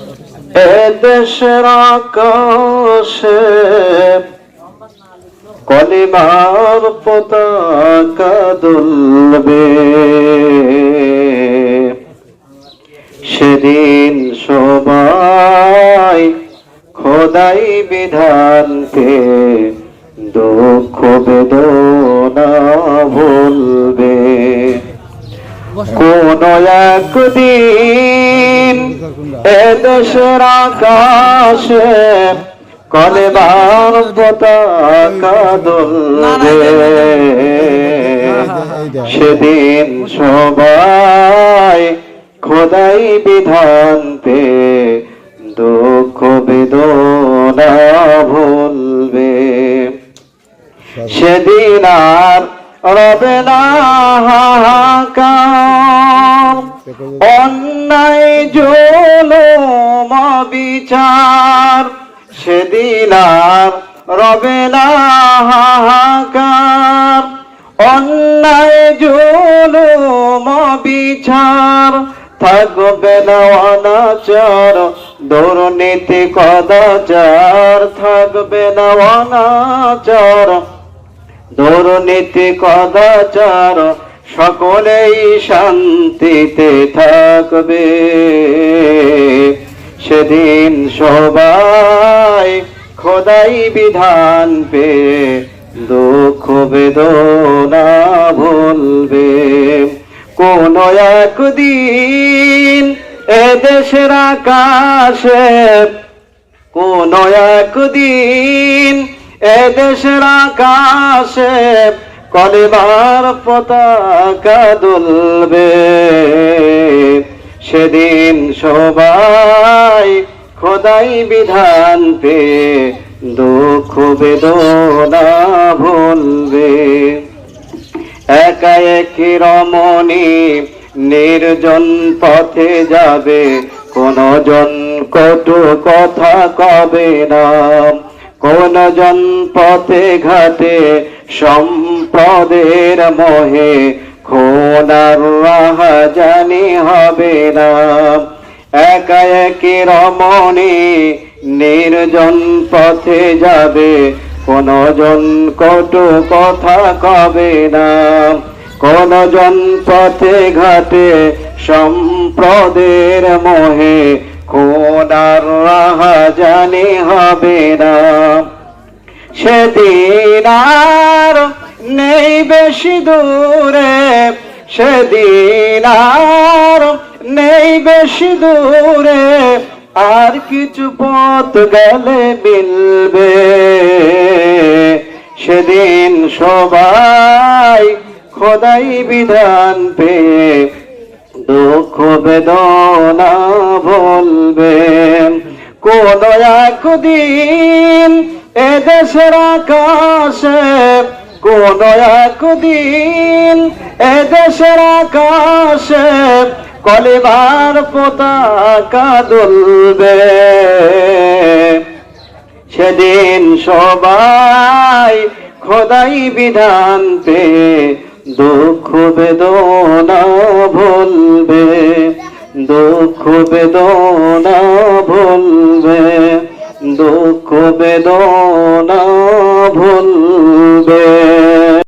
এ আকাশে কলিমার পতাকা দুলবে। সেদিন সবাই খোদাই বিধানকে দুঃখ বেদনা ভুলবে। কোন একদিন এদেশের আকাশে কলেবার পতাকা দুলবে সেদিন সবাই খোদাই বিধান পে দুঃখ বেদনা ভুলবে। সেদিন আর রবে না হাহাকার। অন্যায় জুলুম বিচার সেদিন আর রবে না হাহাকার। অন্যায় জুলুম বিচার থাকবে না অনাচার, দুর্নীতি, কদাচার, থাকবে না অনাচার, দুর্নীতি, কদাচার সকলেই শান্তিতে থাকবে। সেদিন সবাই খোদাই বিধান পে দুঃখ বেদনা ভুলবে। কোন একদিন এদেশের আকাশে, কোন একদিন এদেশের আকাশে কলিবার পতাকা দুলবে। সেদিন সবাই খোদাই বিধান পে দুঃখ বেদনা ভুলবে। একা একই রমণী নির্জন পথে যাবে কোন জন কটু কথা কবে না। কোন জন পথে ঘাটে সম্পদের মোহে খোনার রাহা জানি হবে না। একা একই রমণী নির্জন পথে যাবে কোন জন কটু কথা কবে না। কোন জন পথে ঘাটে সম্প্রদের মোহে কোনার রাহা জানি হবে না। সেদিন নেই বেশি দূরে, সেদিন আর নেই বেশি দূরে। আর কিছু পথ গেলে মিলবে, সেদিন সবাই খোদাই বিধান পেয়ে দুঃখ বেদনা বলবে। কোন একদিন এদেশের আকাশে কোন একদিন এদেশের আকাশে কলিবার পতাকা দুলবে সেদিন সবাই খোদাই বিধান পে দুঃখ বেদনা ভুলবে, দুঃখ বেদনা ভুলবে, দুঃখ বেদনা